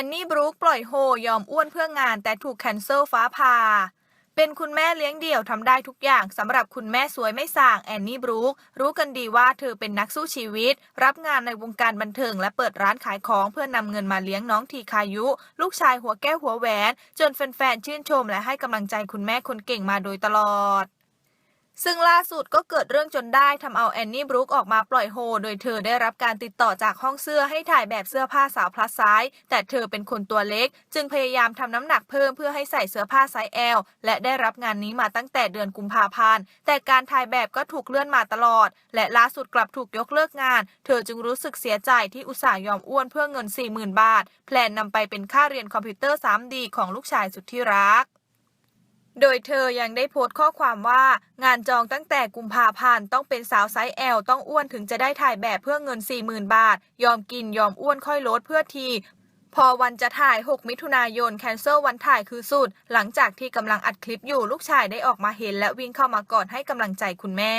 อนนี่บรูคปล่อยโฮ ยอมอ้วนเพื่องานแต่ถูกแคนเซิลฟ้าผ่าเป็นคุณแม่เลี้ยงเดี่ยวทำได้ทุกอย่างสำหรับคุณแม่สวยไม่ส่างแอนนี่บรูครู้กันดีว่าเธอเป็นนักสู้ชีวิต รับงานในวงการบันเทิงและเปิดร้านขายของเพื่อนำเงินมาเลี้ยงน้องทีคายุ ลูกชายหัวแก้วหัวแหวน จนแฟนๆชื่นชมและให้กำลังใจคุณแม่คนเก่งมาโดยตลอด ซึ่งล่าสุดก็เกิดเรื่องจนได้ทำเอาแอนนี่บรูคออกมาปล่อยโฮ โดยเธอได้รับการติดต่อจากห้องเสื้อให้ถ่ายแบบเสื้อผ้าสาวพลัสไซส์แต่เธอเป็นคนตัวเล็ก จึงพยายามทำน้ำหนักเพิ่มเพื่อให้ใส่เสื้อผ้าไซส์ L และได้รับงานนี้มาตั้งแต่เดือนกุมภาพันธ์แต่การถ่ายแบบก็ถูกเลื่อนมาตลอด และล่าสุดกลับถูกยกเลิกงาน เธอจึงรู้สึกเสียใจที่อุตส่าห์ยอมอ้วนเพื่อเงิน 40,000 บาท แพลนนำไปเป็นค่าเรียนคอมพิวเตอร์ 3D ของลูกชายสุดที่รัก โดยเธอยังได้โพสต์ข้อความว่า งานจองตั้งแต่กุมภาพันธ์ต้องเป็นสาวไซส์ L ต้องอ้วนถึงจะได้ถ่ายแบบเพื่อเงิน 40,000 บาท ยอมกินยอมอ้วนค่อยลดเพื่อทีพอวันจะถ่าย 6 มิถุนายน แคนเซิลวันถ่ายคือสุด หลังจากที่กำลังอัดคลิปอยู่ลูกชายได้ออกมาเห็นและวิ่งเข้ามากอดให้กำลังใจคุณแม่